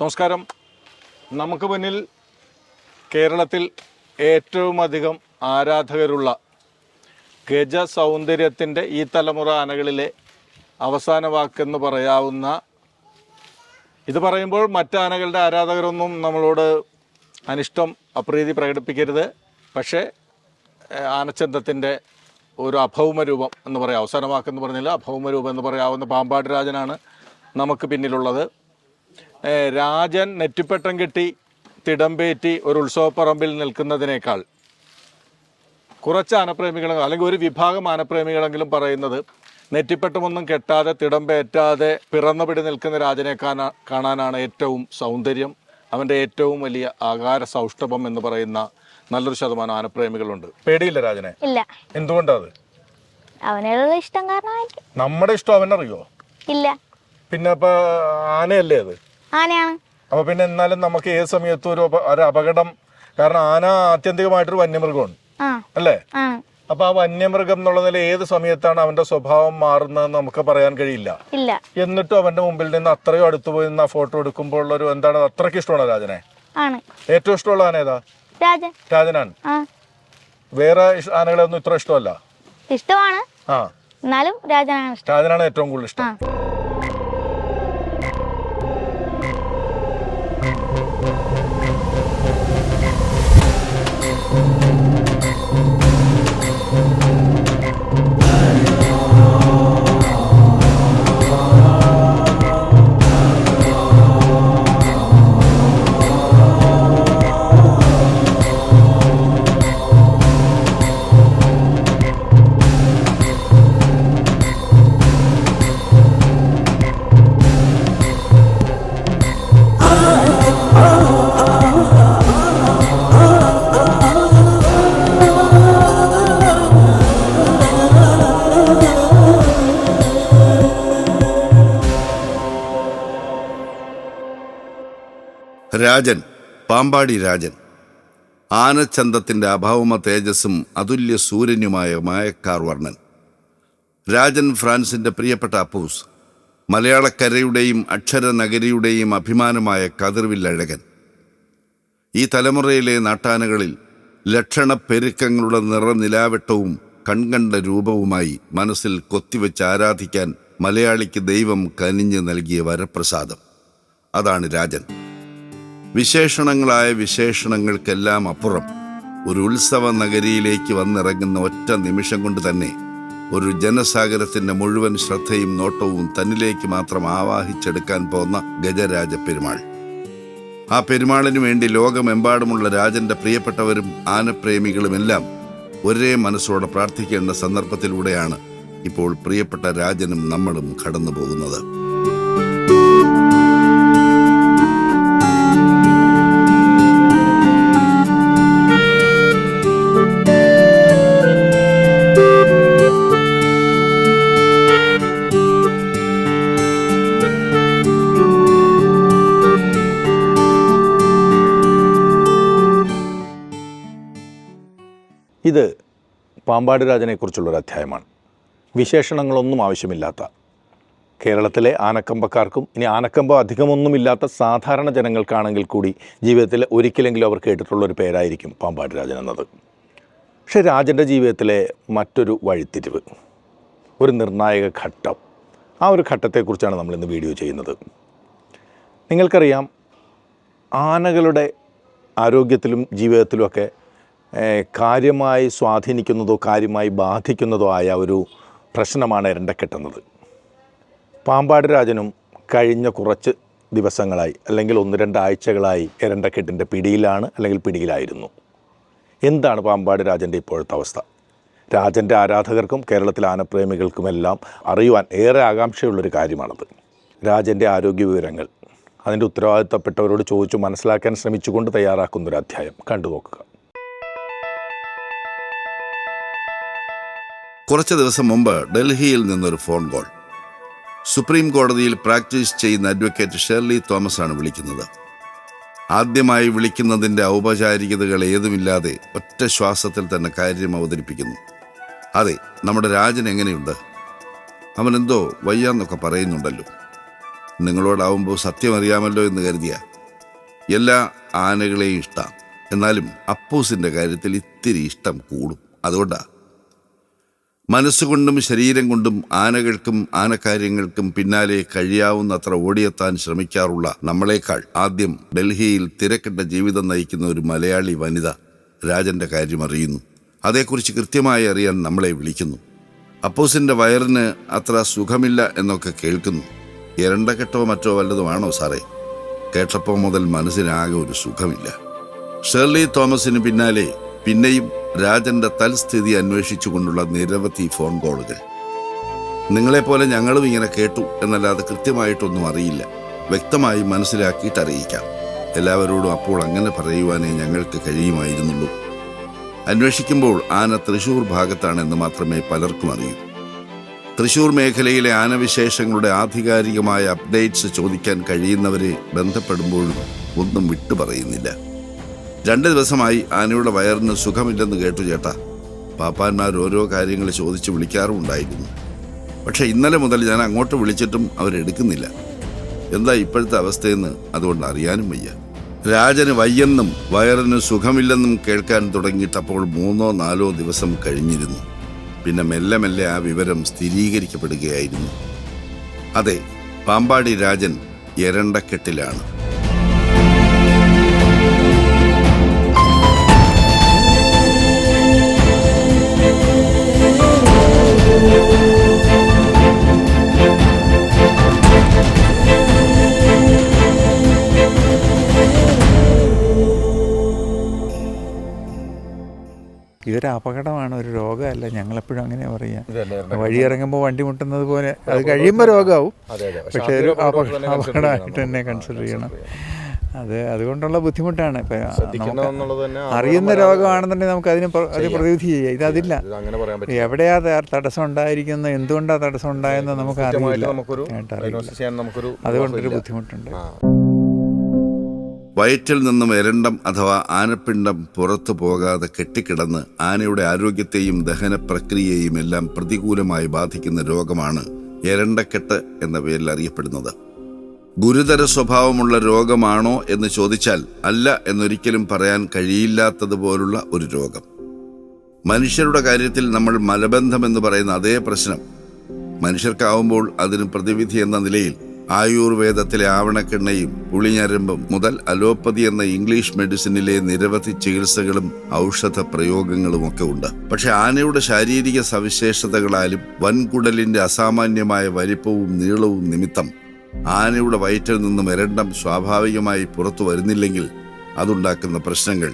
നമസ്കാരം. നമുക്ക് മുന്നിൽ കേരളത്തിൽ ഏറ്റവും അധികം ആരാധകരുള്ള ഗജ സൗന്ദര്യത്തിന്റെ ഈ തലമുറ ആനകളിലെ അവസാന വാക്കെന്ന് പറയാവുന്ന ഇത് പറയുമ്പോൾ മറ്റ് ആനകളുടെ ആരാധകരൊന്നും നമ്മളോട് അനിഷ്ടം അപ്രീതി പ്രകടിപ്പിക്കരുത്. പക്ഷേ ആനച്ചന്തത്തിന്റെ ഒരു അഭൗമ രൂപം എന്ന് പറയാം. അവസാന വാക്കെന്ന് പറഞ്ഞില്ല അഭൗമ രൂപം എന്ന് പറയാവുന്ന പാമ്പാട് രാജനാണ് നമുക്ക് പിന്നിലുള്ളത്. രാജൻ നെറ്റിപ്പട്ടം കെട്ടി തിടമ്പേറ്റി ഒരു ഉത്സവപ്പറമ്പിൽ നിൽക്കുന്നതിനേക്കാൾ കുറച്ച് ആനപ്രേമികളും അല്ലെങ്കിൽ ഒരു വിഭാഗം ആനപ്രേമികളെങ്കിലും പറയുന്നത് നെറ്റിപ്പട്ടമൊന്നും കെട്ടാതെ തിടമ്പേറ്റാതെ പിറന്നപിടി നിൽക്കുന്ന രാജനെ കാണാ കാണാനാണ് ഏറ്റവും സൗന്ദര്യം. അവന്റെ ഏറ്റവും വലിയ ആകാര സൗഷ്ഠവം എന്ന് പറയുന്ന നല്ലൊരു ശതമാനം ആനപ്രേമികളുണ്ട്. പേടിയില്ല രാജനെ? ഇല്ല. എന്തുകൊണ്ടാണ് അത് അവനോടുള്ള ഇഷ്ടം കാരണമായിരിക്കും. നമ്മുടെ ഇഷ്ടം അവനറിയോ? ഇല്ല. പിന്നെ അപ്പൊ ആനയല്ലേ അത്? ആനയാണ്. അപ്പൊ പിന്നെ എന്നാലും നമുക്ക് ഏത് സമയത്തും ഒരു ഒരു അപകടം കാരണം ആന ആത്യന്തികമായിട്ടൊരു വന്യമൃഗമാണ്. അല്ലേ? അപ്പൊ ആ വന്യമൃഗം എന്നുള്ള നില ഏത് സമയത്താണ് അവന്റെ സ്വഭാവം മാറുന്നതെന്ന് നമുക്ക് പറയാൻ കഴിയില്ല. എന്നിട്ടും അവന്റെ മുമ്പിൽ നിന്ന് അത്രയും അടുത്തു പോയി നിന്ന് ആ ഫോട്ടോ എടുക്കുമ്പോൾ ഒരു എന്താണ് അത്രയ്ക്ക് ഇഷ്ടമാണ് രാജനെ? ആണ്. ഏറ്റവും ഇഷ്ടമുള്ള ആന ഏതാ? രാജനാണ്. വേറെ ആനകളെ ഒന്നും ഇത്ര ഇഷ്ടമല്ല. ഇഷ്ടമാണ്. ആ. എന്നാലും രാജനാണ് രാജനാണ് ഏറ്റവും കൂടുതൽ ഇഷ്ടം. രാജൻ പാമ്പാടി രാജൻ. ആനച്ചന്തത്തിന്റെ അഭാവമ തേജസ്സും അതുല്യ സൂര്യനുമായ മായക്കാർ വർണൻ. രാജൻ ഫ്രാൻസിന്റെ പ്രിയപ്പെട്ട അപ്പൂസ് മലയാളക്കരയുടെയും അക്ഷരനഗരിയുടെയും അഭിമാനമായ കതിർവില്ലഴകൻ. ഈ തലമുറയിലെ നാട്ടാനകളിൽ ലക്ഷണപ്പെരുക്കങ്ങളുടെ നിറനിലാവട്ടവും കൺകണ്ട രൂപവുമായി മനസ്സിൽ കൊത്തിവെച്ച് ആരാധിക്കാൻ മലയാളിക്ക് ദൈവം കനിഞ്ഞു നൽകിയ വരപ്രസാദം. അതാണ് രാജൻ. വിശേഷണങ്ങളായ വിശേഷണങ്ങൾക്കെല്ലാം അപ്പുറം ഒരു ഉത്സവ നഗരിയിലേക്ക് വന്നിറങ്ങുന്ന ഒറ്റ നിമിഷം കൊണ്ട് തന്നെ ഒരു ജനസാഗരത്തിന്റെ മുഴുവൻ ശ്രദ്ധയും നോട്ടവും തന്നിലേക്ക് മാത്രം ആവാഹിച്ചെടുക്കാൻ പോകുന്ന ഗജരാജ പെരുമാൾ. ആ പെരുമാളിനു വേണ്ടി ലോകമെമ്പാടുമുള്ള രാജന്റെ പ്രിയപ്പെട്ടവരും ആനപ്രേമികളുമെല്ലാം ഒരേ മനസ്സോടെ പ്രാർത്ഥിക്കേണ്ട സന്ദർഭത്തിലൂടെയാണ് ഇപ്പോൾ പ്രിയപ്പെട്ട രാജനും നമ്മളും കടന്നു പോകുന്നത് പാമ്പാട് രാജനെക്കുറിച്ചുള്ളൊരു അധ്യായമാണ്. വിശേഷണങ്ങളൊന്നും ആവശ്യമില്ലാത്ത. കേരളത്തിലെ ആനക്കമ്പക്കാർക്കും ഇനി ആനക്കമ്പ അധികമൊന്നുമില്ലാത്ത സാധാരണ ജനങ്ങൾക്കാണെങ്കിൽ കൂടി ജീവിതത്തിൽ ഒരിക്കലെങ്കിലും അവർ കേട്ടിട്ടുള്ള ഒരു പേരായിരിക്കും പാമ്പാട് രാജൻ എന്നത്. പക്ഷേ രാജന്റെ ജീവിതത്തിലെ മറ്റൊരു വഴിത്തിരിവ് ഒരു നിർണായക ഘട്ടം. ആ ഒരു ഘട്ടത്തെക്കുറിച്ചാണ് നമ്മൾ ഇന്ന് വീഡിയോ ചെയ്യുന്നത്. നിങ്ങൾക്കറിയാം ആനകളുടെ ആരോഗ്യത്തിലും ജീവിതത്തിലുമൊക്കെ കാര്യമായി സ്വാധീനിക്കുന്നതോ കാര്യമായി ബാധിക്കുന്നതോ ആയ ഒരു പ്രശ്നമാണ് എരണ്ടക്കെട്ടുന്നത് പാമ്പാട് രാജനും കഴിഞ്ഞ കുറച്ച് ദിവസങ്ങളായി അല്ലെങ്കിൽ ഒന്ന് രണ്ടാഴ്ചകളായി എരണ്ടക്കെട്ടിന്റെ പിടിയിലാണ് അല്ലെങ്കിൽ പിടിയിലായിരുന്നു. എന്താണ് പാമ്പാട് രാജന്റെ ഇപ്പോഴത്തെ അവസ്ഥ? രാജന്റെ ആരാധകർക്കും കേരളത്തിലെ ആനപ്രേമികൾക്കുമെല്ലാം അറിയുവാൻ ഏറെ ആകാംക്ഷയുള്ളൊരു കാര്യമാണത്. രാജന്റെ ആരോഗ്യ വിവരങ്ങൾ. അതിന്റെ ഉത്തരവാദിത്തപ്പെട്ടവരോട് ചോദിച്ചു മനസ്സിലാക്കാൻ ശ്രമിച്ചുകൊണ്ട് തയ്യാറാക്കുന്നൊരു അധ്യായം കണ്ടു നോക്കുക കുറച്ച് ദിവസം മുമ്പ് ഡൽഹിയിൽ നിന്നൊരു ഫോൺ കോൾ. സുപ്രീം കോടതിയിൽ പ്രാക്ടീസ് ചെയ്യുന്ന അഡ്വക്കേറ്റ് ഷെർലി തോമസ് ആണ് വിളിക്കുന്നത്. ആദ്യമായി വിളിക്കുന്നതിന്റെ ഔപചാരികതകൾ ഏതുമില്ലാതെ ഒറ്റ ശ്വാസത്തിൽ തന്നെ കാര്യം അവതരിപ്പിക്കുന്നു. അതെ നമ്മുടെ രാജൻ എങ്ങനെയുണ്ട്? അവൻ എന്തോ വയ്യാന്നൊക്കെ പറയുന്നുണ്ടല്ലോ. നിങ്ങളോടാവുമ്പോൾ സത്യം അറിയാമല്ലോ എന്ന് കരുതിയ. എല്ലാ ആനകളെയും ഇഷ്ടം. എന്നാലും അപ്പൂസിന്റെ കാര്യത്തിൽ ഇത്തിരി ഇഷ്ടം കൂടും. അതുകൊണ്ടാ മനസ്സുകൊണ്ടും ശരീരം കൊണ്ടും ആനകൾക്കും ആനക്കാര്യങ്ങൾക്കും പിന്നാലെ കഴിയാവുന്നത്ര ഓടിയെത്താൻ ശ്രമിക്കാറുള്ള നമ്മളെക്കാൾ ആദ്യം ഡൽഹിയിൽ തിരക്കിട്ട ജീവിതം നയിക്കുന്ന ഒരു മലയാളി വനിത രാജന്റെ കാര്യം അറിയുന്നു. അതേക്കുറിച്ച് കൃത്യമായി അറിയാൻ നമ്മളെ വിളിക്കുന്നു. അപ്പോസിന്റെ വയറിന് അത്ര സുഖമില്ല എന്നൊക്കെ കേൾക്കുന്നു. എരണ്ടക്കെട്ടോ മറ്റോ വല്ലതുമാണോ സാറേ? കേട്ടപ്പോൾ മുതൽ മനസ്സിനാകെ ഒരു സുഖമില്ല. ഷേർലി തോമസിന് പിന്നാലെ പിന്നെയും രാജന്റെ തൽസ്ഥിതി അന്വേഷിച്ചുകൊണ്ടുള്ള നിരവധി ഫോൺ കോളുകൾ. നിങ്ങളെപ്പോലെ ഞങ്ങളും ഇങ്ങനെ കേട്ടു എന്നല്ലാതെ കൃത്യമായിട്ടൊന്നും അറിയില്ല. വ്യക്തമായി മനസ്സിലാക്കിയിട്ട് അറിയിക്കാം. എല്ലാവരോടും അപ്പോൾ അങ്ങനെ പറയുവാനേ ഞങ്ങൾക്ക് കഴിയുമായിരുന്നുള്ളൂ. അന്വേഷിക്കുമ്പോൾ ആന തൃശൂർ ഭാഗത്താണെന്ന് മാത്രമേ പലർക്കും അറിയൂ. തൃശൂർ മേഖലയിലെ ആനവിശേഷങ്ങളുടെ ആധികാരികമായ അപ്ഡേറ്റ്സ് ചോദിക്കാൻ കഴിയുന്നവരെ ബന്ധപ്പെടുമ്പോഴും ഒന്നും വിട്ടു പറയുന്നില്ല രണ്ട് ദിവസമായി ആനയുടെ വയറിന് സുഖമില്ലെന്ന് കേട്ടു ചേട്ടാ. പാപ്പാന്മാർ ഓരോ കാര്യങ്ങൾ ചോദിച്ച് വിളിക്കാറുമുണ്ടായിരുന്നു പക്ഷേ ഇന്നലെ മുതൽ ഞാൻ അങ്ങോട്ട് വിളിച്ചിട്ടും അവരെടുക്കുന്നില്ല. എന്താ ഇപ്പോഴത്തെ അവസ്ഥയെന്ന് അതുകൊണ്ട് അറിയാനും വയ്യ. രാജന് വയ്യെന്നും വയറിന് സുഖമില്ലെന്നും കേൾക്കാൻ തുടങ്ങിയിട്ടപ്പോൾ മൂന്നോ നാലോ ദിവസം കഴിഞ്ഞിരുന്നു. പിന്നെ മെല്ലെ മെല്ലെ ആ വിവരം സ്ഥിരീകരിക്കപ്പെടുകയായിരുന്നു. അതെ പാമ്പാടി രാജൻ എരണ്ടക്കെട്ടിലാണ്. ഇതൊരു അപകടമാണ് ഒരു രോഗമല്ല. ഞങ്ങളെപ്പോഴും അങ്ങനെ പറയാ. വഴി ഇറങ്ങുമ്പോൾ വണ്ടി മുട്ടുന്നത് പോലെ അത് കഴിയുമ്പോൾ രോഗമാവും പക്ഷേ ഒരു അപകട അപകടമായിട്ട് തന്നെ കൺസിഡർ ചെയ്യണം. അത് അതുകൊണ്ടുള്ള ബുദ്ധിമുട്ടാണ്. അറിയുന്ന രോഗമാണെന്നുണ്ടെങ്കിൽ നമുക്ക് അതിന് അത് പ്രതിവിധി ചെയ്യാം. ഇതതില്ല എവിടെയാ തടസ്സം ഉണ്ടായിരിക്കുന്നത്? എന്തുകൊണ്ടാണ് തടസ്സം ഉണ്ടായെന്ന് നമുക്ക് അറിയില്ല. അതുകൊണ്ടൊരു ബുദ്ധിമുട്ടുണ്ട്. വയറ്റിൽ നിന്നും എരണ്ടം അഥവാ ആനപ്പിണ്ടം പുറത്തു പോകാതെ കെട്ടിക്കിടന്ന് ആനയുടെ ആരോഗ്യത്തെയും ദഹന പ്രക്രിയയെയും എല്ലാം പ്രതികൂലമായി ബാധിക്കുന്ന രോഗമാണ് എരണ്ടക്കെട്ട് എന്ന പേരിൽ അറിയപ്പെടുന്നത്. ഗുരുതര സ്വഭാവമുള്ള രോഗമാണോ എന്ന് ചോദിച്ചാൽ അല്ല എന്നൊരിക്കലും പറയാൻ കഴിയില്ലാത്തതുപോലുള്ള ഒരു രോഗം. മനുഷ്യരുടെ കാര്യത്തിൽ നമ്മൾ മലബന്ധം എന്ന് പറയുന്ന അതേ പ്രശ്നം മനുഷ്യർക്കാവുമ്പോൾ അതിന് പ്രതിവിധി എന്ന നിലയിൽ ആയുർവേദത്തിലെ ആവണക്കെണ്ണയും പുളിഞ്ഞരമ്പും മുതൽ അലോപ്പതി എന്ന ഇംഗ്ലീഷ് മെഡിസിനിലെ നിരവധി ചികിത്സകളും ഔഷധ പ്രയോഗങ്ങളും ഒക്കെ ഉണ്ട്. പക്ഷെ ആനയുടെ ശാരീരിക സവിശേഷതകളാലും വൻകുടലിന്റെ അസാമാന്യമായ വലിപ്പവും നീളവും നിമിത്തം ആനയുടെ വയറ്റിൽ നിന്ന് മെരണ്ടം സ്വാഭാവികമായി പുറത്തു വരുന്നില്ലെങ്കിൽ അതുണ്ടാക്കുന്ന പ്രശ്നങ്ങൾ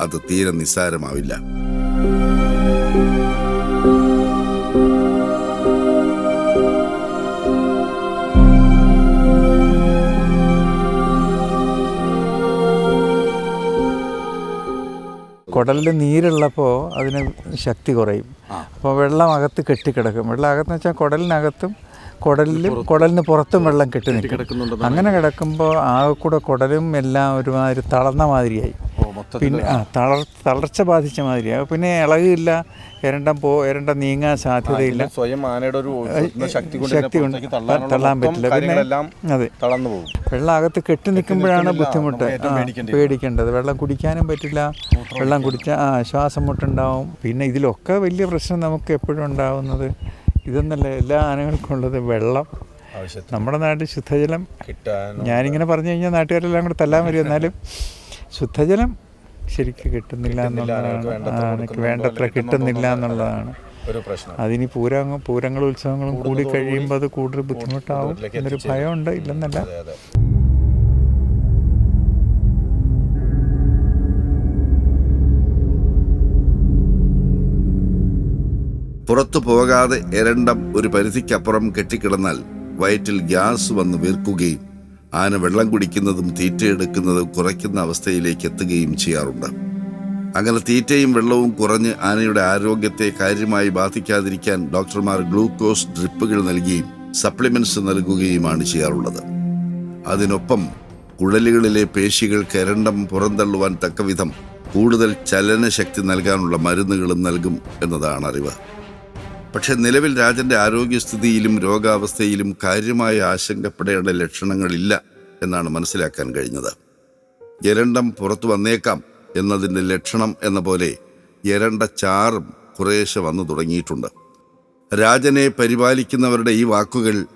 അത് തീരെ നിസ്സാരമാവില്ല. കുടലിൽ നീരുള്ളപ്പോൾ അതിന് ശക്തി കുറയും. അപ്പോൾ വെള്ളം അകത്ത് കെട്ടിക്കിടക്കും. വെള്ളം അകത്തെന്ന് വെച്ചാൽ കുടലിനകത്തും കുടലിലും കുടലിന് പുറത്തും വെള്ളം കെട്ടി നിൽക്കും. അങ്ങനെ കിടക്കുമ്പോൾ ആകെ കൂടെ കുടലും എല്ലാം ഒരുമാതിരി തളർന്ന മാതിരിയായി. പിന്നെ ആ തളർ തളർച്ച ബാധിച്ച മാതിരിയാണ് പിന്നെ ഇളകില്ല എരണ്ടം പോ എരണ്ടം നീങ്ങാൻ സാധ്യതയില്ല. സ്വയം ആനയുടെ ഒരു ശക്തി കൊണ്ട് ശക്തി കൊണ്ട് തള്ളാനുള്ള തള്ളാൻ പറ്റില്ല. പിന്നെ- അതെ. തളർന്നു പോകും. വെള്ളം അകത്ത് കെട്ടി നിൽക്കുമ്പോഴാണ് ബുദ്ധിമുട്ട്. പേടിക്കേണ്ടത്. വെള്ളം കുടിക്കാനും പറ്റില്ല. വെള്ളം കുടിച്ചാൽ ആ ശ്വാസം മുട്ടുണ്ടാവും. പിന്നെ ഇതിലൊക്കെ വലിയ പ്രശ്നം നമുക്ക് എപ്പോഴും ഉണ്ടാവുന്നത് ഇതെന്നല്ല എല്ലാ ആനകൾക്കും ഉള്ളത് വെള്ളം. നമ്മുടെ നാട്ടിൽ ശുദ്ധജലം കിട്ടാൻ ഞാനിങ്ങനെ പറഞ്ഞു കഴിഞ്ഞാൽ നാട്ടുകാരെല്ലാം കൂടെ തല്ലാൻ വരും. എന്നാലും ശുദ്ധജലം ശരിക്കും കിട്ടുന്നില്ല എന്നുള്ളതാണ്. വേണ്ടത്ര കിട്ടുന്നില്ല എന്നുള്ളതാണ്. ഒരു പ്രശ്നം. അതിനി പൂരങ്ങൾ പൂരങ്ങളും ഉത്സവങ്ങളും കൂടി കഴിയുമ്പോൾ അത് കൂടുതൽ ബുദ്ധിമുട്ടാവും. എന്നൊരു. ഭയമുണ്ട് ഇല്ലെന്നല്ല. പുറത്തു പോകാതെ എരണ്ടം ഒരു പരിധിക്കപ്പുറം കെട്ടിക്കിടന്നാൽ വയറ്റിൽ ഗ്യാസ് വന്ന് വീർക്കുകയും ആന വെള്ളം കുടിക്കുന്നതും തീറ്റയെടുക്കുന്നതും കുറയ്ക്കുന്ന അവസ്ഥയിലേക്ക് എത്തുകയും ചെയ്യാറുണ്ട്. അങ്ങനെ തീറ്റയും വെള്ളവും കുറഞ്ഞ് ആനയുടെ ആരോഗ്യത്തെ കാര്യമായി ബാധിക്കാതിരിക്കാൻ ഡോക്ടർമാർ ഗ്ലൂക്കോസ് ഡ്രിപ്പുകൾ നൽകുകയും സപ്ലിമെന്റ്സ് നൽകുകയുമാണ് ചെയ്യാറുള്ളത്. അതിനൊപ്പം കുഴലുകളിലെ പേശികൾ കരണ്ടം പുറന്തള്ളുവാൻ തക്കവിധം കൂടുതൽ ചലനശക്തി നൽകാനുള്ള മരുന്നുകളും നൽകും എന്നതാണ് അറിവ്. പക്ഷെ നിലവിൽ രാജന്റെ ആരോഗ്യസ്ഥിതിയിലും രോഗാവസ്ഥയിലും കാര്യമായ ആശങ്കപ്പെടേണ്ട ലക്ഷണങ്ങളില്ല എന്നാണ് മനസ്സിലാക്കാൻ കഴിഞ്ഞത്. എരണ്ടം പുറത്തു വന്നേക്കാം എന്നതിന്റെ ലക്ഷണം എന്ന പോലെ എരണ്ട ചാറും കുറേശ്ശെ വന്നു തുടങ്ങിയിട്ടുണ്ട്. രാജനെ പരിപാലിക്കുന്നവരുടെ ഈ വാക്കുകൾ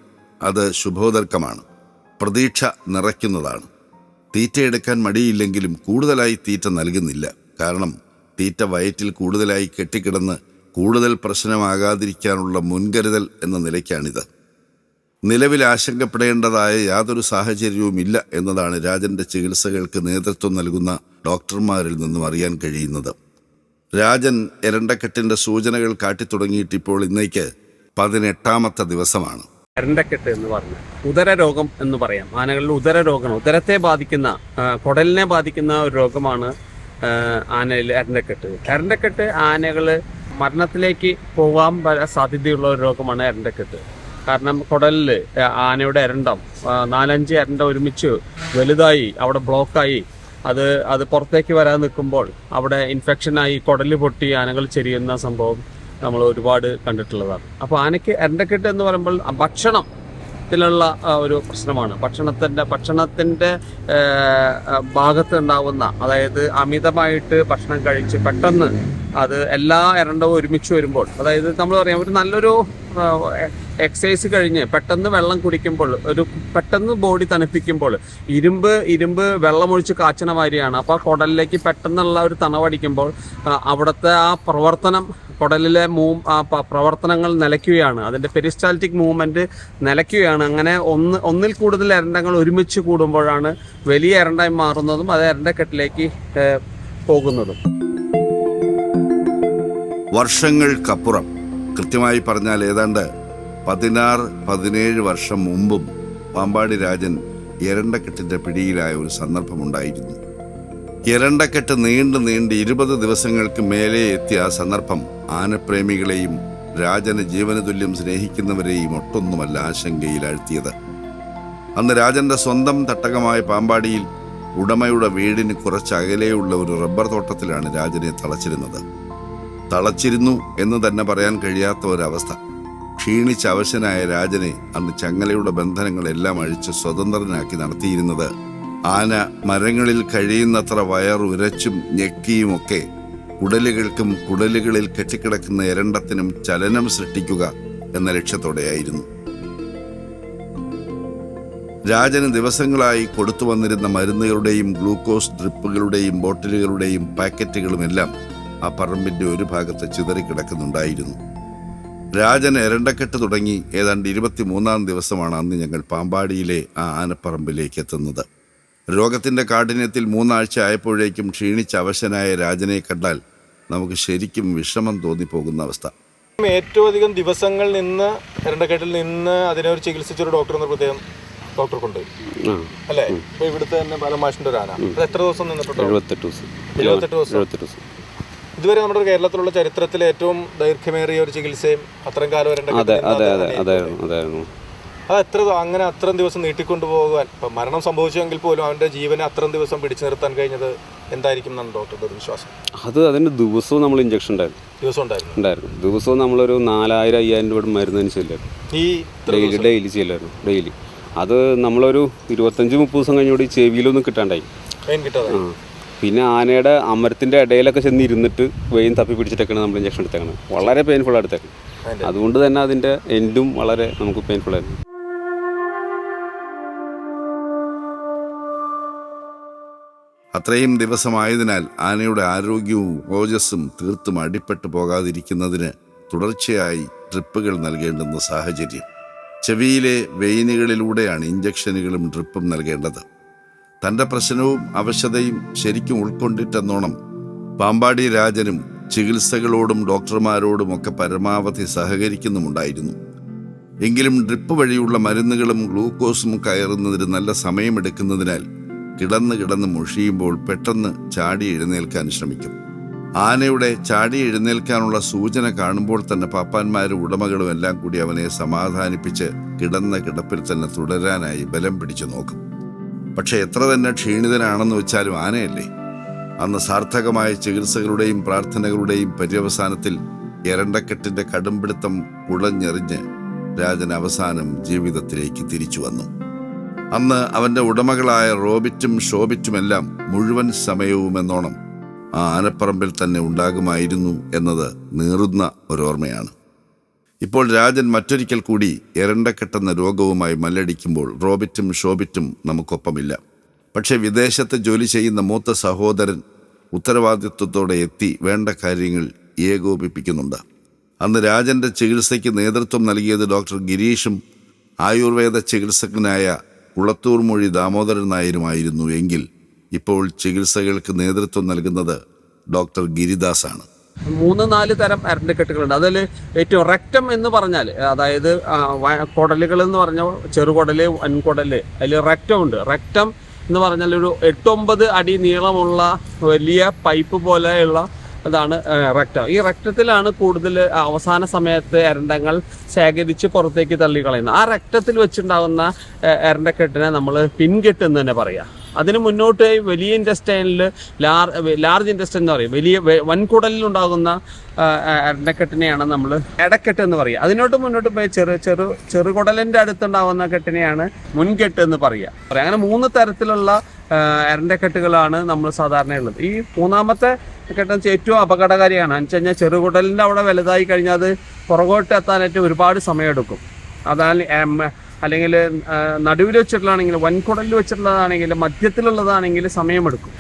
അത് ശുഭോദർക്കമാണ്. പ്രതീക്ഷ നിറയ്ക്കുന്നതാണ്. തീറ്റയെടുക്കാൻ മടിയില്ലെങ്കിലും കൂടുതലായി തീറ്റ നൽകുന്നില്ല. കാരണം തീറ്റ വയറ്റിൽ കൂടുതലായി കെട്ടിക്കിടന്ന് കൂടുതൽ പ്രശ്നമാകാതിരിക്കാനുള്ള മുൻകരുതൽ എന്ന നിലയ്ക്കാണിത്. നിലവിൽ ആശങ്കപ്പെടേണ്ടതായ യാതൊരു സാഹചര്യവുമില്ല എന്നതാണ് രാജന്റെ ചികിത്സകൾക്ക് നേതൃത്വം നൽകുന്ന ഡോക്ടർമാരിൽ നിന്നും അറിയാൻ കഴിയുന്നത്. രാജൻ എരണ്ടക്കെട്ടിന്റെ സൂചനകൾ കാട്ടിത്തുടങ്ങിയിട്ട് ഇപ്പോൾ ഇന്നേക്ക് പതിനെട്ടാമത്തെ ദിവസമാണ്. എരണ്ടക്കെട്ട് എന്ന് പറഞ്ഞാൽ ഉദര രോഗം എന്ന് പറയാം. ആനകളിൽ ഉദര രോഗം ഉദരത്തെ ബാധിക്കുന്ന കുടലിനെ ബാധിക്കുന്ന ഒരു രോഗമാണ് ആനയിൽ എരണ്ടക്കെട്ട്. എരണ്ടക്കെട്ട് ആനകൾ മരണത്തിലേക്ക് പോകാൻ സാധ്യതയുള്ള ഒരു രോഗമാണ് എരണ്ടക്കെട്ട് കാരണം കുടലിൽ ആനയുടെ എരണ്ടം നാലഞ്ച് എരണ്ട ഒരുമിച്ച് വലുതായി അവിടെ ബ്ലോക്കായി അത് അത് പുറത്തേക്ക് വരാൻ നിൽക്കുമ്പോൾ അവിടെ ഇൻഫെക്ഷനായി കുടൽ പൊട്ടി ആനകൾ ചെരിയുന്ന സംഭവം നമ്മൾ ഒരുപാട് കണ്ടിട്ടുള്ളതാണ്. അപ്പോൾ ആനയ്ക്ക് എരണ്ടക്കെട്ട് എന്ന് പറയുമ്പോൾ ഭക്ഷണം ത്തിലുള്ള ഒരു പ്രശ്നമാണ്. ഭക്ഷണത്തിന്റെ ഭക്ഷണത്തിന്റെ ഭാഗത്ത് ഉണ്ടാവുന്ന അതായത് അമിതമായിട്ട് ഭക്ഷണം കഴിച്ച് പെട്ടെന്ന് അത് എല്ലാ എരണ്ടവും ഒരുമിച്ച് വരുമ്പോൾ അതായത് നമ്മൾ പറയാം ഒരു നല്ലൊരു എക്സസൈസ് കഴിഞ്ഞ് പെട്ടെന്ന് വെള്ളം കുടിക്കുമ്പോൾ ഒരു പെട്ടെന്ന് ബോഡി തണുപ്പിക്കുമ്പോൾ ഇരുമ്പ് ഇരുമ്പ് വെള്ളമൊഴിച്ച് കാച്ചണ മാതിരിയാണ്. അപ്പോൾ കുടലിലേക്ക് പെട്ടെന്നുള്ള ഒരു തണവടിക്കുമ്പോൾ അവിടുത്തെ ആ പ്രവർത്തനം കുടലിലെ മൂ ആ പ്രവർത്തനങ്ങൾ നിലയ്ക്കുകയാണ്. അതിന്റെ പെരിസ്റ്റാൽറ്റിക് മൂവ്മെന്റ് നിലയ്ക്കുകയാണ്. അങ്ങനെ ഒന്ന് ഒന്നിൽ കൂടുതൽ എരണ്ടങ്ങൾ ഒരുമിച്ച് കൂടുമ്പോഴാണ് വലിയ എരണ്ടായി മാറുന്നതും അത് എരണ്ടക്കെട്ടിലേക്ക് പോകുന്നതും. വർഷങ്ങൾക്കപ്പുറം. കൃത്യമായി പറഞ്ഞാൽ ഏതാണ്ട് പതിനാറ് പതിനേഴ് വർഷം മുമ്പും പാമ്പാടി രാജൻ എരണ്ടക്കെട്ടിന്റെ പിടിയിലായ ഒരു സന്ദർഭമുണ്ടായിരുന്നു. എരണ്ടക്കെട്ട് നീണ്ടു നീണ്ട് ഇരുപത് ദിവസങ്ങൾക്ക് മേലെ എത്തിയ ആ സന്ദർഭം ആനപ്രേമികളെയും രാജന് ജീവനതുല്യം സ്നേഹിക്കുന്നവരെയും ഒട്ടൊന്നുമല്ല ആശങ്കയിൽ ആശങ്കയിലാഴ്ത്തിയത്. അന്ന് രാജന്റെ സ്വന്തം തട്ടകമായ പാമ്പാടിയിൽ ഉടമയുടെ വീടിന് കുറച്ചകലെയുള്ള ഒരു റബ്ബർ തോട്ടത്തിലാണ് രാജനെ തളച്ചിരുന്നത്. തളച്ചിരുന്നു എന്ന് തന്നെ പറയാൻ കഴിയാത്ത ഒരവസ്ഥ. ക്ഷീണിച്ച അവശനായ രാജനെ അന്ന് ചങ്ങലയുടെ ബന്ധനങ്ങളെല്ലാം അഴിച്ച് സ്വതന്ത്രനാക്കി നടത്തിയിരുന്നത്. ആന മരങ്ങളിൽ കഴിയുന്നത്ര വയറുരച്ചും ഞെക്കിയുമൊക്കെ കുടലുകൾക്കും കുടലുകളിൽ കെട്ടിക്കിടക്കുന്ന എരണ്ടത്തിനും ചലനം സൃഷ്ടിക്കുക എന്ന ലക്ഷ്യത്തോടെയായിരുന്നു. രാജന് ദിവസങ്ങളായി കൊടുത്തു വന്നിരുന്ന മരുന്നുകളുടെയും ഗ്ലൂക്കോസ് ഡ്രിപ്പുകളുടെയും ബോട്ടിലുകളുടെയും പാക്കറ്റുകളുമെല്ലാം ആ പറമ്പിന്റെ ഒരു ഭാഗത്ത് ചിതറിക്കിടക്കുന്നുണ്ടായിരുന്നു രാജൻ എരണ്ടക്കെട്ട് തുടങ്ങി ഏതാണ്ട് ഇരുപത്തിമൂന്നാം ദിവസമാണ് അന്ന് ഞങ്ങൾ പാമ്പാടിയിലെ ആ ആനപ്പറമ്പിലേക്ക് എത്തുന്നത്. രോഗത്തിന്റെ കാഠിന്യത്തിൽ മൂന്നാഴ്ച ആയപ്പോഴേക്കും ക്ഷീണിച്ച അവശനായ രാജനെ കണ്ടാൽ നമുക്ക് ശരിക്കും വിഷമം തോന്നിപ്പോകുന്ന അവസ്ഥ. ഏറ്റവും അധികം ദിവസങ്ങൾ നിന്ന് എരണ്ടക്കെട്ടിൽ നിന്ന് അതിനെ ഒരു ചികിത്സിച്ച ഒരു ഡോക്ടർ എന്ന പ്രത്യേകം ഡോക്ടർക്കുണ്ട് അല്ലേ? ഇപ്പൊ ഇവിടുത്തെ തന്നെ ബാലമാഷിന്റെ ഒരു ആന. അത് എത്ര ദിവസം നിന്നിട്ടുണ്ടോ എഴുപത്തെട്ട് ദിവസം. എഴുപത്തെട്ട് ദിവസം. ഇതുവരെ നമ്മുടെ കേരളത്തിലുള്ള ചരിത്രത്തിലെ ഏറ്റവും ദൈർഘ്യമേറിയ ഒരു ചികിത്സയും അത്രയും കാലം അതെ എരണ്ടക്കെട്ടിൽ അതെ അതെ അതെ അത് അതായിരുന്നു അതായിരുന്നു. അത് എത്ര അങ്ങനെ അത്രയും ദിവസം നീട്ടിക്കൊണ്ടു പോകാൻ ഇപ്പൊ മരണം സംഭവിച്ചെങ്കിൽ പോലും അവന്റെ ജീവനെ അത്രയും ദിവസം പിടിച്ചു നിർത്താൻ കഴിഞ്ഞത് എന്തായിരിക്കും എന്നാണ് ഡോക്ടറുടെ വിശ്വാസം. അത് അതിന് ദിവസവും നമ്മൾ ഇഞ്ചക്ഷൻ ഉണ്ടായിരുന്നു. ദിവസം ഉണ്ടായിരുന്നു. ഉണ്ടായിരുന്നു. ദിവസവും നമ്മളൊരു നാലായിരം അയ്യായിരം രൂപ മരുന്ന് ചെല്ലായിരുന്നു. ഈ ഡെയിലി ഡെയിലി ചെല്ലായിരുന്നു ഡെയിലി. അത് നമ്മളൊരു ഇരുപത്തഞ്ച് മുപ്പത് ദിവസം കഴിഞ്ഞുകൂടി ചെവിയിലൊന്നും കിട്ടാണ്ടായി. കിട്ടാതെ. പിന്നെ ആനയുടെ അമരത്തിന്റെ ഇടയിലൊക്കെ ചെന്ന് ഇരുന്നിട്ട് വെയിൻ തപ്പി പിടിച്ചിട്ടൊക്കെയാണ് നമ്മൾ ഇഞ്ചക്ഷൻ എടുത്തേക്കുന്നത് വളരെ പെയിൻഫുൾ എടുത്തേക്കണം അതുകൊണ്ട് തന്നെ അതിന്റെ എൻഡും വളരെ നമുക്ക് പെയിൻഫുൾ ആയിരുന്നു അത്രയും ദിവസമായതിനാൽ ആനയുടെ ആരോഗ്യവും ഓജസ്സും തീർത്തും അടിപ്പെട്ടു പോകാതിരിക്കുന്നതിന് തുടർച്ചയായി ട്രിപ്പുകൾ നൽകേണ്ടുന്ന സാഹചര്യം. ചെവിയിലെ വെയിനുകളിലൂടെയാണ് ഇഞ്ചക്ഷനുകളും ഡ്രിപ്പും നൽകേണ്ടത്. തന്റെ പ്രശ്നവും അവശതയും ശരിക്കും ഉൾക്കൊണ്ടിട്ടെന്നോണം പാമ്പാടി രാജനും ചികിത്സകളോടും ഡോക്ടർമാരോടും ഒക്കെ പരമാവധി സഹകരിക്കുന്നുമുണ്ടായിരുന്നു. എങ്കിലും ഡ്രിപ്പ് വഴിയുള്ള മരുന്നുകളും ഗ്ലൂക്കോസും കയറുന്നതിന് നല്ല സമയമെടുക്കുന്നതിനാൽ കിടന്ന് കിടന്ന് മുഷിയുമ്പോൾ പെട്ടെന്ന് ചാടി എഴുന്നേൽക്കാൻ ശ്രമിക്കും. ആനയുടെ ചാടി എഴുന്നേൽക്കാനുള്ള സൂചന കാണുമ്പോൾ തന്നെ പാപ്പാന്മാരും ഉടമകളും എല്ലാം കൂടി അവനെ സമാധാനിപ്പിച്ച് കിടന്ന കിടപ്പിൽ തന്നെ തുടരാനായി ബലം പിടിച്ചു നോക്കും. പക്ഷെ എത്ര തന്നെ ക്ഷീണിതനാണെന്ന് വെച്ചാലും ആനയല്ലേ? അന്ന് സാർത്ഥകമായ ചികിത്സകളുടെയും പ്രാർത്ഥനകളുടെയും പര്യവസാനത്തിൽ എരണ്ടക്കെട്ടിന്റെ കടുംപിടുത്തം കുളഞ്ഞെറിഞ്ഞ് രാജൻ അവസാനം ജീവിതത്തിലേക്ക് തിരിച്ചു വന്നു. അന്ന് അവന്റെ ഉടമകളായ റോബിറ്റും ഷോബിറ്റുമെല്ലാം മുഴുവൻ സമയവും എന്നോണം ആ ആനപ്പറമ്പിൽ തന്നെ ഉണ്ടാകുമായിരുന്നു എന്നത് നീറുന്ന ഒരോർമ്മയാണ്. ഇപ്പോൾ രാജൻ മറ്റൊരിക്കൽ കൂടി എരണ്ടക്കെട്ടെന്ന രോഗവുമായി മല്ലടിക്കുമ്പോൾ റോബിറ്റും ഷോബിറ്റും നമുക്കൊപ്പമില്ല. പക്ഷേ വിദേശത്ത് ജോലി ചെയ്യുന്ന മൂത്ത സഹോദരൻ ഉത്തരവാദിത്വത്തോടെ എത്തി വേണ്ട കാര്യങ്ങൾ ഏകോപിപ്പിക്കുന്നുണ്ട്. അന്ന് രാജന്റെ ചികിത്സയ്ക്ക് നേതൃത്വം നൽകിയത് ഡോക്ടർ ഗിരീഷും ആയുർവേദ ചികിത്സകനായ കുളത്തൂർ മൊഴി ദാമോദരൻ നായരുമായിരുന്നു എങ്കിൽ ഇപ്പോൾ ചികിത്സകൾക്ക് നേതൃത്വം നൽകുന്നത് ഡോക്ടർ ഗിരിദാസാണ്. മൂന്ന് നാല് തരം അരണ്ടിക്കെട്ടുകളുണ്ട് അതിൽ ഏറ്റവും റെക്റ്റം എന്ന് പറഞ്ഞാൽ അതായത് കുടലുകൾ എന്ന് പറഞ്ഞാൽ ചെറുകുടൽ വൻകുടൽ അതിൽ റെക്റ്റം ഉണ്ട്. റെക്റ്റം എന്ന് പറഞ്ഞാൽ ഒരു എട്ടൊമ്പത് അടി നീളമുള്ള വലിയ പൈപ്പ് പോലെയുള്ള അതാണ് റെക്റ്റം ഈ റെക്റ്റത്തിലാണ് കൂടുതൽ അവസാന സമയത്ത് എരണ്ടങ്ങൾ ശേഖരിച്ച് പുറത്തേക്ക് തള്ളിക്കളയുന്നത്. ആ റെക്റ്റത്തിൽ വെച്ചുണ്ടാകുന്ന എരണ്ടക്കെട്ടിനെ നമ്മൾ പിൻകെട്ട് എന്ന് തന്നെ പറയാം. അതിന് മുന്നോട്ട് വലിയ ഇൻഡസ്റ്റൈനിൽ ലാർ ലാർജ് ഇൻഡസ്റ്റൈൻ എന്ന് പറയും. വലിയ വൻകുടലിൽ ഉണ്ടാകുന്ന എണ്ണക്കെട്ടിനെയാണ് നമ്മൾ എടക്കെട്ട് എന്ന് പറയുക അതിനോട്ട് മുന്നോട്ട് പോയി ചെറു ചെറു ചെറുകുടലിന്റെ അടുത്തുണ്ടാകുന്ന കെട്ടിനെയാണ് മുൻകെട്ട് എന്ന് പറയുക പറയാം. അങ്ങനെ മൂന്ന് തരത്തിലുള്ള എരണ്ടക്കെട്ടുകളാണ് നമ്മൾ സാധാരണയുള്ളത് ഈ മൂന്നാമത്തെ കെട്ടെന്ന് വെച്ചാൽ ഏറ്റവും അപകടകാരിയാണ്. എന്ന് വെച്ച് കഴിഞ്ഞാൽ ചെറുകുടലിന്റെ അവിടെ വലുതായി കഴിഞ്ഞാൽ അത് പുറകോട്ട് എത്താനായിട്ട് ഒരുപാട് സമയമെടുക്കും. അതാണ് അല്ലെങ്കിൽ നടുവിൽ വെച്ചിട്ടുള്ളതാണെങ്കിൽ വൻകുടലിൽ വെച്ചിട്ടുള്ളതാണെങ്കിൽ മധ്യത്തിലുള്ളതാണെങ്കിൽ സമയമെടുക്കും.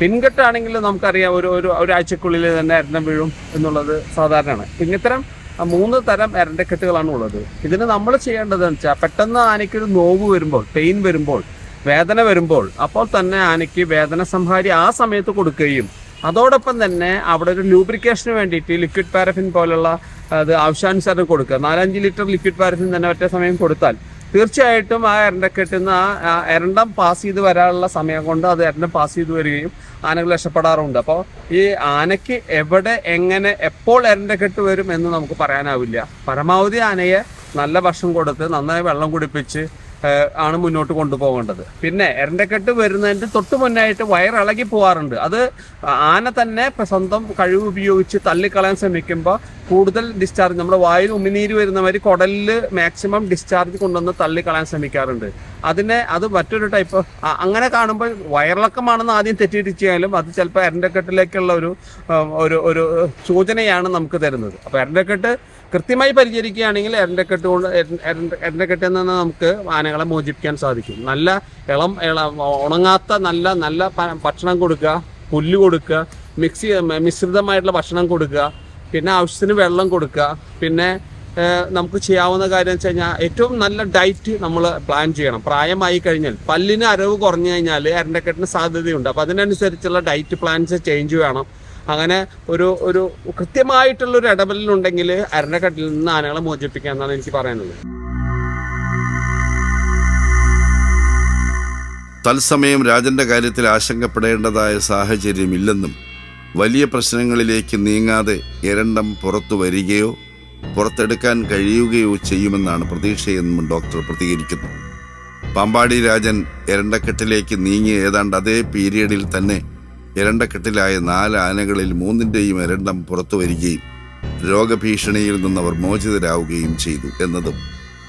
പിൻകെട്ടാണെങ്കിൽ നമുക്കറിയാം ഒരു ഒരു ഒരാഴ്ചക്കുള്ളിൽ തന്നെ എരണ്ടം വീഴും എന്നുള്ളത് സാധാരണയാണ്. ഇങ്ങനത്തരം മൂന്ന് തരം എരണ്ടക്കെട്ടുകളാണ് ഉള്ളത്. ഇതിന് നമ്മൾ ചെയ്യേണ്ടത് വെച്ചാൽ പെട്ടെന്ന് ആനയ്ക്കൊരു നോവ് വരുമ്പോൾ പെയിൻ വരുമ്പോൾ വേദന വരുമ്പോൾ അപ്പോൾ തന്നെ ആനയ്ക്ക് വേദന സംഹാരി ആ സമയത്ത് കൊടുക്കുകയും അതോടൊപ്പം തന്നെ അവിടെ ഒരു ലൂബ്രിക്കേഷന് വേണ്ടിയിട്ട് ലിക്വിഡ് പാരഫിൻ പോലുള്ള അത് ആവശ്യാനുസരണം കൊടുക്കുക. നാലഞ്ച് ലിറ്റർ ലിക്വിഡ് പാരഫിൻ തന്നെ ഒറ്റ സമയം കൊടുത്താൽ തീർച്ചയായിട്ടും ആ എരണ്ടക്കെട്ടുന്ന ആ എരണ്ടം പാസ് ചെയ്ത് വരാനുള്ള സമയം കൊണ്ട് അത് എരണ്ടം പാസ് ചെയ്ത് വരികയും ആനകൾ രക്ഷപ്പെടാറുണ്ട്. അപ്പോൾ ഈ ആനയ്ക്ക് എവിടെ എങ്ങനെ എപ്പോൾ എരണ്ടക്കെട്ട് വരും എന്ന് നമുക്ക് പറയാനാവില്ല. പരമാവധി ആനയെ നല്ല ഭക്ഷണം കൊടുത്ത് നന്നായി വെള്ളം കുടിപ്പിച്ച് ആണ് മുന്നോട്ട് കൊണ്ടുപോകേണ്ടത്. പിന്നെ എരണ്ടക്കെട്ട് വരുന്നതിന്റെ തൊട്ട് മുന്നായിട്ട് വയറിളകി പോകാറുണ്ട് അത് ആന തന്നെ സ്വന്തം കഴിവ് ഉപയോഗിച്ച് തള്ളിക്കളയാൻ ശ്രമിക്കുമ്പോൾ കൂടുതൽ ഡിസ്ചാർജ് നമ്മുടെ വായിൽ ഉമിനീര് വരുന്ന മാതിരി കുടലിൽ മാക്സിമം ഡിസ്ചാർജ് കൊണ്ടുവന്ന് തള്ളിക്കളയാൻ ശ്രമിക്കാറുണ്ട്. അതിനെ അത് മറ്റൊരു ടൈപ്പ് അങ്ങനെ കാണുമ്പോൾ വയറിളക്കമാണെന്ന് ആദ്യം തെറ്റിദ്ധരിച്ചാലും അത് ചിലപ്പോൾ എരണ്ടക്കെട്ടിലേക്കുള്ള ഒരു ഒരു ഒരു സൂചനയാണ് നമുക്ക് തരുന്നത്. അപ്പോൾ എരണ്ടക്കെട്ട് കൃത്യമായി പരിചരിക്കുകയാണെങ്കിൽ എരണ്ടക്കെട്ട് കൊണ്ട് എര- എരണ്ട- എരണ്ടക്കെട്ടിൽ നിന്ന് നമുക്ക് ആനകളെ മോചിപ്പിക്കാൻ സാധിക്കും. നല്ല ഇളം ഉണങ്ങാത്ത നല്ല നല്ല ഭക്ഷണം കൊടുക്കുക പുല്ല് കൊടുക്കുക മിക്സി മിശ്രിതമായിട്ടുള്ള ഭക്ഷണം കൊടുക്കുക പിന്നെ ആവശ്യത്തിന് വെള്ളം കൊടുക്കുക. പിന്നെ നമുക്ക് ചെയ്യാവുന്ന കാര്യം വെച്ച് കഴിഞ്ഞാൽ ഏറ്റവും നല്ല ഡയറ്റ് നമ്മൾ പ്ലാൻ ചെയ്യണം. പ്രായമായി കഴിഞ്ഞാൽ പല്ലിന് അരവ് കുറഞ്ഞു കഴിഞ്ഞാൽ എരണ്ടക്കെട്ടിന് സാധ്യതയുണ്ട്. അപ്പോൾ അതിനനുസരിച്ചുള്ള ഡയറ്റ് പ്ലാൻസ് ചേഞ്ച് വേണം. അങ്ങനെ ഒരു ഒരു കൃത്യമായിട്ടുള്ള ഒരു ഇടപെടലുണ്ടെങ്കിൽ അരണക്കെട്ടിൽ നിന്ന് ആനകളെ മോചിപ്പിക്കുക എന്നാണ് എനിക്ക് പറയാനുള്ളത്. തത്സമയം രാജന്റെ കാര്യത്തിൽ ആശങ്കപ്പെടേണ്ടതായ സാഹചര്യമില്ലെന്നും വലിയ പ്രശ്നങ്ങളിലേക്ക് നീങ്ങാതെ എരണ്ടം പുറത്തു വരികയോ പുറത്തെടുക്കാൻ കഴിയുകയോ ചെയ്യുമെന്നാണ് പ്രതീക്ഷയെന്നും ഡോക്ടർ പ്രതികരിക്കുന്നു. പാമ്പാടി രാജൻ എരണ്ടക്കെട്ടിലേക്ക് നീങ്ങി ഏതാണ്ട് അതേ പീരീഡിൽ തന്നെ എരണ്ടക്കെട്ടിലായ നാല് ആനകളിൽ മൂന്നിന്റെയും ഇരണ്ടം പുറത്തു വരികയും രോഗഭീഷണിയിൽ നിന്നവർ മോചിതരാവുകയും ചെയ്തു എന്നതും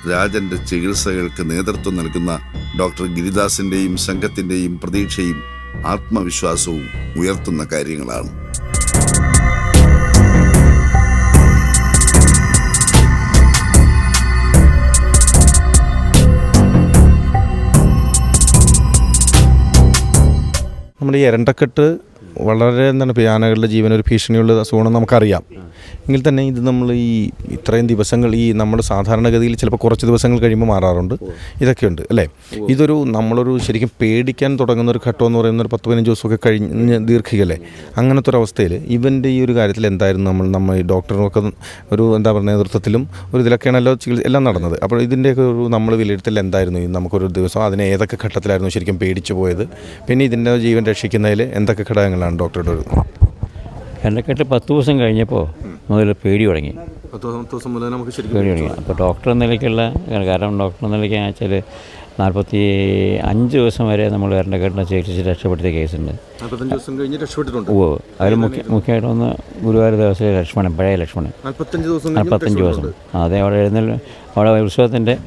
രാജന്റെ ചികിത്സകൾക്ക് നേതൃത്വം നൽകുന്ന ഡോക്ടർ ഗിരിദാസിന്റെയും സംഘത്തിന്റെയും പ്രതീക്ഷയും ആത്മവിശ്വാസവും ഉയർത്തുന്ന കാര്യങ്ങളാണ്. നമ്മുടെ ഈ എരണ്ടക്കെട്ട് വളരെ എന്താണ് ഇപ്പോൾ ജീവൻ ആനകളുടെ ജീവന ഒരു ഭീഷണിയുള്ള അസുഖമാണെന്ന് നമുക്കറിയാം. എങ്കിൽ തന്നെ ഇത് നമ്മൾ ഈ ഇത്രയും ദിവസങ്ങൾ ഈ നമ്മുടെ സാധാരണഗതിയിൽ ചിലപ്പോൾ കുറച്ച് ദിവസങ്ങൾ കഴിയുമ്പോൾ മാറാറുണ്ട്. ഇതൊക്കെയുണ്ട് അല്ലേ? ഇതൊരു നമ്മളൊരു ശരിക്കും പേടിക്കാൻ തുടങ്ങുന്ന ഒരു ഘട്ടം എന്ന് പറയുന്ന ഒരു പത്ത് പതിനഞ്ച് ദിവസമൊക്കെ കഴിഞ്ഞ് ദീർഘികല്ലേ? അങ്ങനത്തെ ഒരു അവസ്ഥയിൽ ഇവന്റെ ഈ ഒരു കാര്യത്തിൽ എന്തായിരുന്നു നമ്മൾ നമ്മൾ ഈ ഡോക്ടറിനൊക്കെ ഒരു എന്താ പറയുക നേതൃത്വത്തിലും ഒരു ഇതിലൊക്കെയാണല്ലോ ചികിത്സ എല്ലാം നടന്നത്. അപ്പോൾ ഇതിന്റെയൊക്കെ ഒരു നമ്മൾ വിലയിരുത്തൽ എന്തായിരുന്നു? നമുക്കൊരു ദിവസം അതിനെ ഏതൊക്കെ ഘട്ടത്തിലായിരുന്നു ശരിക്കും പേടിച്ചു പോയത്? പിന്നെ ഇതിന്റെ ജീവൻ രക്ഷിക്കുന്നതിൽ എന്തൊക്കെ ഘടകങ്ങളാണ്? ഡോക്ടറുടെ ഒരു എന്റെ കേട്ട് പത്ത് ദിവസം കഴിഞ്ഞപ്പോൾ മുതൽ പേടി തുടങ്ങി. പത്ത് ദിവസം മുതൽ നമുക്ക് ശരിക്കും പേടി തുടങ്ങി. അപ്പോൾ ഡോക്ടർ എന്ന നിലയ്ക്കുള്ള കാരണം ഡോക്ടർ എന്ന നിലയ്ക്ക് വെച്ചാൽ നാൽപ്പത്തി അഞ്ച് ദിവസം വരെ നമ്മൾ എരണ്ടക്കെട്ടിനെ ചികിത്സിച്ച് രക്ഷപ്പെടുത്തിയ കേസുണ്ട്. നാൽപ്പത്തഞ്ച് ദിവസം കഴിഞ്ഞ് രക്ഷപ്പെട്ടിട്ടുണ്ട്. ഓ അതിൽ മുഖ്യ മുഖ്യമായിട്ട് ഒന്ന് ഗുരുവായൂർ ദിവസത്തിലെ ലക്ഷ്മണൻ പഴയ ലക്ഷ്മണൻ. നാൽപ്പത്തഞ്ച് ദിവസം നാൽപ്പത്തഞ്ച് ദിവസം. അതെ അവിടെ എഴുന്നേൽ അവിടെ ഉത്സവത്തിന്റെ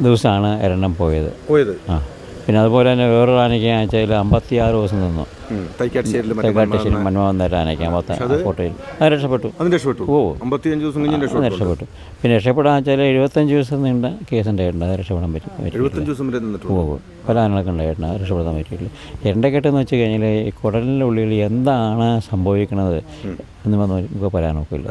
ദിവസമാണ് എരണ്ണം പോയത്. പോയത്. ആ. പിന്നെ അതുപോലെ തന്നെ വേറൊരു ആനയ്ക്ക് വെച്ചാൽ അമ്പത്തി ആറ് ദിവസം നിന്നു. തൈക്കാട്ടുശ്ശേരിയിൽ തേക്കാട്ടുശ്ശേരി മന്മോഹൻ അത് രക്ഷപ്പെട്ടു. ഓ. അമ്പത്തിയഞ്ച് ദിവസം കഴിഞ്ഞ് രക്ഷപ്പെട്ടു. പിന്നെ രക്ഷപ്പെടാന്ന് വെച്ചാൽ എഴുപത്തഞ്ച് ദിവസം നീണ്ട കേസ് ഉണ്ടായിട്ടുണ്ട്. അത് രക്ഷപ്പെടാൻ പറ്റും. എഴുപത്തഞ്ച് ദിവസം വരെ ഓ പല ആനകളൊക്കെ ഉണ്ടായിട്ടുണ്ട്. അത് രക്ഷപ്പെടാൻ എരണ്ടക്കെട്ടെന്ന് വെച്ച് കഴിഞ്ഞാൽ ഈ കുടലിന്റെ ഉള്ളിൽ എന്താണ് സംഭവിക്കുന്നത് എന്ന് വന്ന് നമുക്ക് പറയാൻ നോക്കില്ല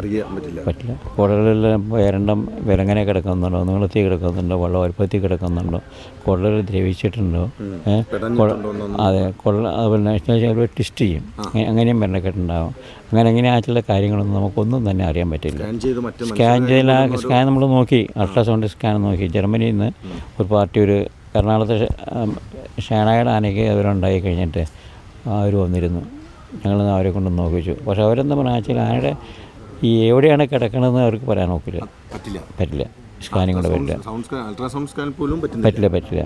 പറ്റില്ല. കുടലിൽ എരണ്ടം വിലങ്ങനെ കിടക്കുന്നുണ്ടോ? നീളത്തി കിടക്കുന്നുണ്ടോ? വെള്ളം വലുപ്പത്തിൽ കിടക്കുന്നുണ്ടോ? കുടലിൽ ദ്രവിച്ചിട്ടുണ്ടോ? അതെ. കുടൽ അതുപോലെ ചിലപ്പോൾ ടെസ്റ്റ് ചെയ്യും. അങ്ങനെ- അങ്ങനെയും വെള്ളക്കെട്ടുണ്ടാവും അങ്ങനെ അങ്ങനെ ആയിട്ടുള്ള കാര്യങ്ങളൊന്നും നമുക്കൊന്നും തന്നെ അറിയാൻ പറ്റില്ല. സ്കാൻ ചെയ്ത് സ്കാൻ നമ്മൾ നോക്കി. അൾട്രാസൗണ്ട് സ്കാൻ നോക്കി. ജർമ്മനിയിൽ നിന്ന് ഒരു പാർട്ടി ഒരു എറണാകുളത്തെ ഷേണായുടെ ആനയ്ക്ക് അവരുണ്ടായി കഴിഞ്ഞിട്ട് അവർ വന്നിരുന്നു. ഞങ്ങൾ അവരെ കൊണ്ട് നോക്കിച്ചു പക്ഷെ അവരെന്താ പറഞ്ഞാൽ ആനയുടെ ഈ എവിടെയാണ് കിടക്കണതെന്ന് അവർക്ക് പറയാൻ നോക്കില്ല. പറ്റില്ല. പറ്റില്ല. സ്കാനിങ് കൂടെ പറ്റില്ല. അൾട്രാസൗണ്ട് സ്കാൻ പോലും പറ്റില്ല പറ്റില്ല.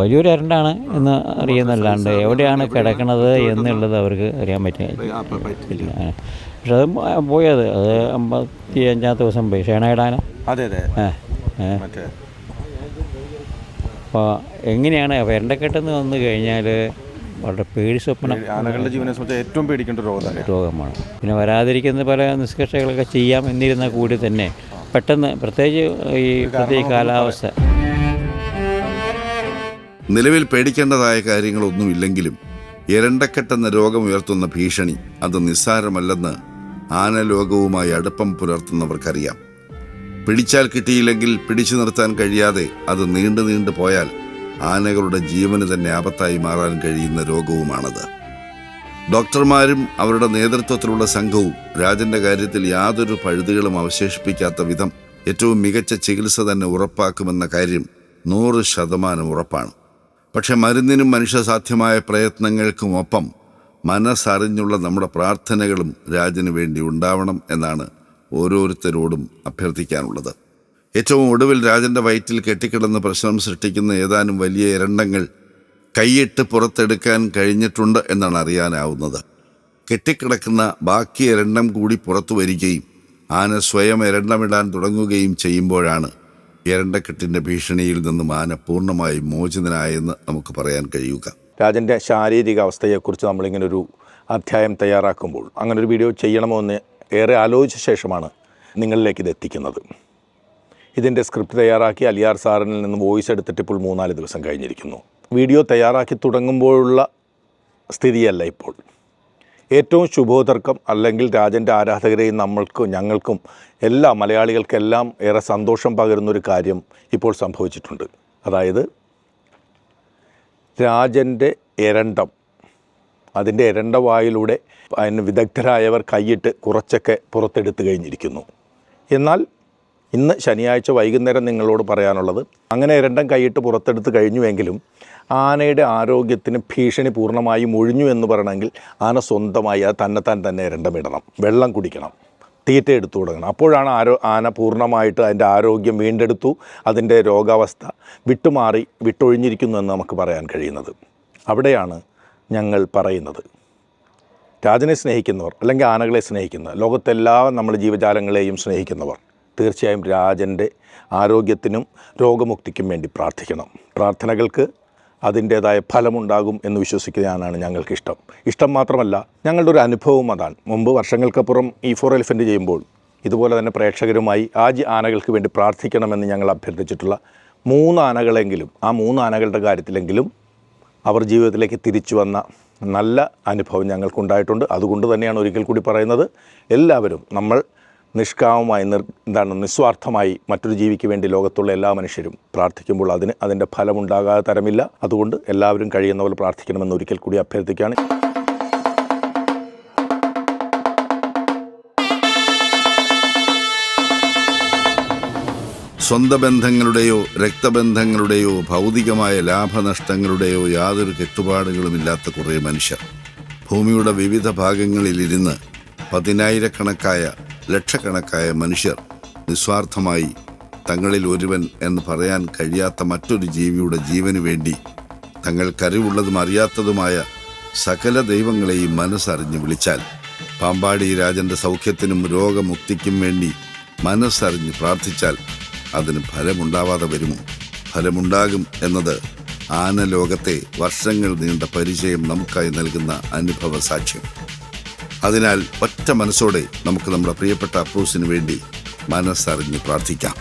വലിയൊരു അരണ്ടാണ് എന്ന് അറിയുന്നല്ലാണ്ട് എവിടെയാണ് കിടക്കണത് എന്നുള്ളത് അവർക്ക് അറിയാൻ പറ്റില്ല. പക്ഷെ അത് പോയത് അത് അമ്പത്തി അഞ്ചാമത്തെ ദിവസം പോയി. ഷേണയിടാന? അതെ അതെ. അപ്പോൾ എങ്ങനെയാണ് വെരണ്ടക്കെട്ടെന്ന് വന്നു കഴിഞ്ഞാൽ വളരെ പേടി സ്വപ്നം ആനകളുടെ ജീവനെ സംബന്ധിച്ച് ഏറ്റവും പേടിക്കേണ്ട രോഗമാണ് രോഗമാണ്. പിന്നെ വരാതിരിക്കുന്ന പല നിഷ്കർഷകളൊക്കെ ചെയ്യാം എന്നിരുന്നാൽ കൂടി തന്നെ പെട്ടെന്ന് പ്രത്യേകിച്ച് ഈ പ്രത്യേക കാലാവസ്ഥ. നിലവിൽ പേടിക്കേണ്ടതായ കാര്യങ്ങളൊന്നുമില്ലെങ്കിലും ഇരണ്ടക്കെട്ടെന്ന രോഗം ഉയർത്തുന്ന ഭീഷണി അത് നിസ്സാരമല്ലെന്ന് ആനലോകവുമായി അടുപ്പം പുലർത്തുന്നവർക്കറിയാം. പിടിച്ചാൽ കിട്ടിയില്ലെങ്കിൽ പിടിച്ചു നിർത്താൻ കഴിയാതെ അത് നീണ്ടു നീണ്ടു പോയാൽ ആനകളുടെ ജീവന് തന്നെ ആപത്തായി മാറാൻ കഴിയുന്ന രോഗവുമാണത്. ഡോക്ടർമാരും അവരുടെ നേതൃത്വത്തിലുള്ള സംഘവും രാജന്റെ കാര്യത്തിൽ യാതൊരു പഴുതുകളും അവശേഷിപ്പിക്കാത്ത വിധം ഏറ്റവും മികച്ച ചികിത്സ തന്നെ ഉറപ്പാക്കുമെന്ന കാര്യം നൂറ് ശതമാനം ഉറപ്പാണ്. പക്ഷെ മരുന്നിനും മനുഷ്യസാധ്യമായ പ്രയത്നങ്ങൾക്കും ഒപ്പം മനസ്സറിഞ്ഞുള്ള നമ്മുടെ പ്രാർത്ഥനകളും രാജന് വേണ്ടി ഉണ്ടാവണം എന്നാണ് ഓരോരുത്തരോടും അഭ്യർത്ഥിക്കാനുള്ളത്. ഏറ്റവും ഒടുവിൽ രാജന്റെ വയറ്റിൽ കെട്ടിക്കിടന്ന് പ്രശ്നം സൃഷ്ടിക്കുന്ന ഏതാനും വലിയ എരണ്ടങ്ങൾ കൈയിട്ട് പുറത്തെടുക്കാൻ കഴിഞ്ഞിട്ടുണ്ട് എന്നാണ് അറിയാനാവുന്നത്. കെട്ടിക്കിടക്കുന്ന ബാക്കി എരണ്ടം കൂടി പുറത്തു വരികയും ആന സ്വയം എരണ്ടമിടാൻ തുടങ്ങുകയും ചെയ്യുമ്പോഴാണ് എരണ്ടക്കെട്ടിന്റെ ഭീഷണിയിൽ നിന്നും ആന പൂർണമായും മോചിതനായെന്ന് നമുക്ക് പറയാൻ കഴിയുക. രാജന്റെ ശാരീരിക അവസ്ഥയെക്കുറിച്ച് നമ്മളിങ്ങനെ ഒരു അധ്യായം തയ്യാറാക്കുമ്പോൾ അങ്ങനെ ഒരു വീഡിയോ ചെയ്യണമോ എന്ന് ഏറെ ആലോചിച്ച ശേഷമാണ് നിങ്ങളിലേക്ക് ഇത് എത്തിക്കുന്നത്. ഇതിന്റെ സ്ക്രിപ്റ്റ് തയ്യാറാക്കി അലിയാർ സാറിനിൽ നിന്ന് വോയിസ് എടുത്തിട്ട് ഇപ്പോൾ മൂന്നാൽ ദിവസം കഴിഞ്ഞിരിക്കുന്നു. വീഡിയോ തയ്യാറാക്കി തുടങ്ങുമ്പോഴുള്ള സ്ഥിതിയല്ല ഇപ്പോൾ. ഏറ്റവും ശുഭോതർക്കം അല്ലെങ്കിൽ രാജന്റെ ആരാധകരെയും നമ്മൾക്കും ഞങ്ങൾക്കും എല്ലാ മലയാളികൾക്കെല്ലാം ഏറെ സന്തോഷം പകരുന്നൊരു കാര്യം ഇപ്പോൾ സംഭവിച്ചിട്ടുണ്ട്. അതായത് രാജന്റെ എരണ്ടം. അതിന്റെ എരണ്ട വായിലൂടെ അതിന് വിദഗ്ധരായവർ കൈയിട്ട് കുറച്ചൊക്കെ പുറത്തെടുത്ത് കഴിഞ്ഞിരിക്കുന്നു. എന്നാൽ ഇന്ന് ശനിയാഴ്ച വൈകുന്നേരം നിങ്ങളോട് പറയാനുള്ളത് അങ്ങനെ എരണ്ടം കൈയിട്ട് പുറത്തെടുത്ത് കഴിഞ്ഞുവെങ്കിലും ആനയുടെ ആരോഗ്യത്തിന് ഭീഷണി പൂർണമായും ഒഴിഞ്ഞു എന്ന് പറയണമെങ്കിൽ ആന സ്വന്തമായി അത് തന്നെത്താൻ തന്നെ ഇരണ്ടമിടണം വെള്ളം കുടിക്കണം. തീറ്റ എടുത്തു തുടങ്ങണം അപ്പോഴാണ് ആരോ ആന പൂർണമായിട്ട് അതിന്റെ ആരോഗ്യം വീണ്ടെടുത്തു. അതിന്റെ രോഗാവസ്ഥ വിട്ടുമാറി വിട്ടൊഴിഞ്ഞിരിക്കുന്നു എന്ന് നമുക്ക് പറയാൻ കഴിയുന്നത്. അവിടെയാണ് ഞങ്ങൾ പറയുന്നത്. രാജനെ സ്നേഹിക്കുന്നവർ അല്ലെങ്കിൽ ആനകളെ സ്നേഹിക്കുന്നവർ ലോകത്തെല്ലാ നമ്മൾ ജീവജാലങ്ങളെയും സ്നേഹിക്കുന്നവർ തീർച്ചയായും രാജന്റെ ആരോഗ്യത്തിനും രോഗമുക്തിക്കും വേണ്ടി പ്രാർത്ഥിക്കണം. പ്രാർത്ഥനകൾക്ക് അതിന്റേതായ ഫലമുണ്ടാകും എന്ന് വിശ്വസിക്കാനാണ് ഞങ്ങൾക്കിഷ്ടം. ഇഷ്ടം മാത്രമല്ല ഞങ്ങളുടെ ഒരു അനുഭവം അതാണ്. മുമ്പ് വർഷങ്ങൾക്കപ്പുറം ഈ ഫോർ എലിഫന്റ് ചെയ്യുമ്പോൾ ഇതുപോലെ തന്നെ പ്രേക്ഷകരുമായി ആ ആനകൾക്ക് വേണ്ടി പ്രാർത്ഥിക്കണമെന്ന് ഞങ്ങൾ അഭ്യർത്ഥിച്ചിട്ടുള്ള മൂന്ന് ആനകളെങ്കിലും ആ മൂന്ന് ആനകളുടെ കാര്യത്തിലെങ്കിലും അവർ ജീവിതത്തിലേക്ക് തിരിച്ചു വന്ന നല്ല അനുഭവം ഞങ്ങൾക്കുണ്ടായിട്ടുണ്ട്. അതുകൊണ്ട് തന്നെയാണ് ഒരിക്കൽ കൂടി പറയുന്നത് എല്ലാവരും നമ്മൾ നിഷ്കാമമായി നിർ എന്താണ് നിസ്വാർത്ഥമായി മറ്റൊരു ജീവിക്ക് വേണ്ടി ലോകത്തുള്ള എല്ലാ മനുഷ്യരും പ്രാർത്ഥിക്കുമ്പോൾ അതിന് അതിന്റെ ഫലമുണ്ടാകാതെ തരമില്ല. അതുകൊണ്ട് എല്ലാവരും കഴിയുന്ന പോലെ പ്രാർത്ഥിക്കണമെന്ന് ഒരിക്കൽ കൂടി അഭ്യർത്ഥിക്കുകയാണ്. സ്വന്തം ബന്ധങ്ങളുടെയോ രക്തബന്ധങ്ങളുടെയോ ഭൗതികമായ ലാഭനഷ്ടങ്ങളുടെയോ യാതൊരു കെട്ടുപാടുകളുമില്ലാത്ത കുറേ മനുഷ്യർ. ഭൂമിയുടെ വിവിധ ഭാഗങ്ങളിലിരുന്ന് പതിനായിരക്കണക്കായ ലക്ഷക്കണക്കായ മനുഷ്യർ നിസ്വാർത്ഥമായി തങ്ങളിൽ ഒരുവൻ എന്ന് പറയാൻ കഴിയാത്ത മറ്റൊരു ജീവിയുടെ ജീവന് വേണ്ടി തങ്ങൾ കരുവുള്ളതും അറിയാത്തതുമായ സകല ദൈവങ്ങളെയും മനസ്സറിഞ്ഞ് വിളിച്ചാൽ പാമ്പാടി രാജന്റെ സൗഖ്യത്തിനും രോഗമുക്തിക്കും വേണ്ടി മനസ്സറിഞ്ഞ് പ്രാർത്ഥിച്ചാൽ അതിന് ഫലമുണ്ടാവാതെ വരുമോ? ഫലമുണ്ടാകും എന്നത് ആന ലോകത്തെ വർഷങ്ങൾ നീണ്ട പരിചയം നമുക്കായി നൽകുന്ന അനുഭവ സാക്ഷ്യം. അതിനാൽ ഒറ്റ മനസ്സോടെ നമുക്ക് നമ്മുടെ പ്രിയപ്പെട്ട അപ്പൂസിന് വേണ്ടി മനസ്സറിഞ്ഞ് പ്രാർത്ഥിക്കാം.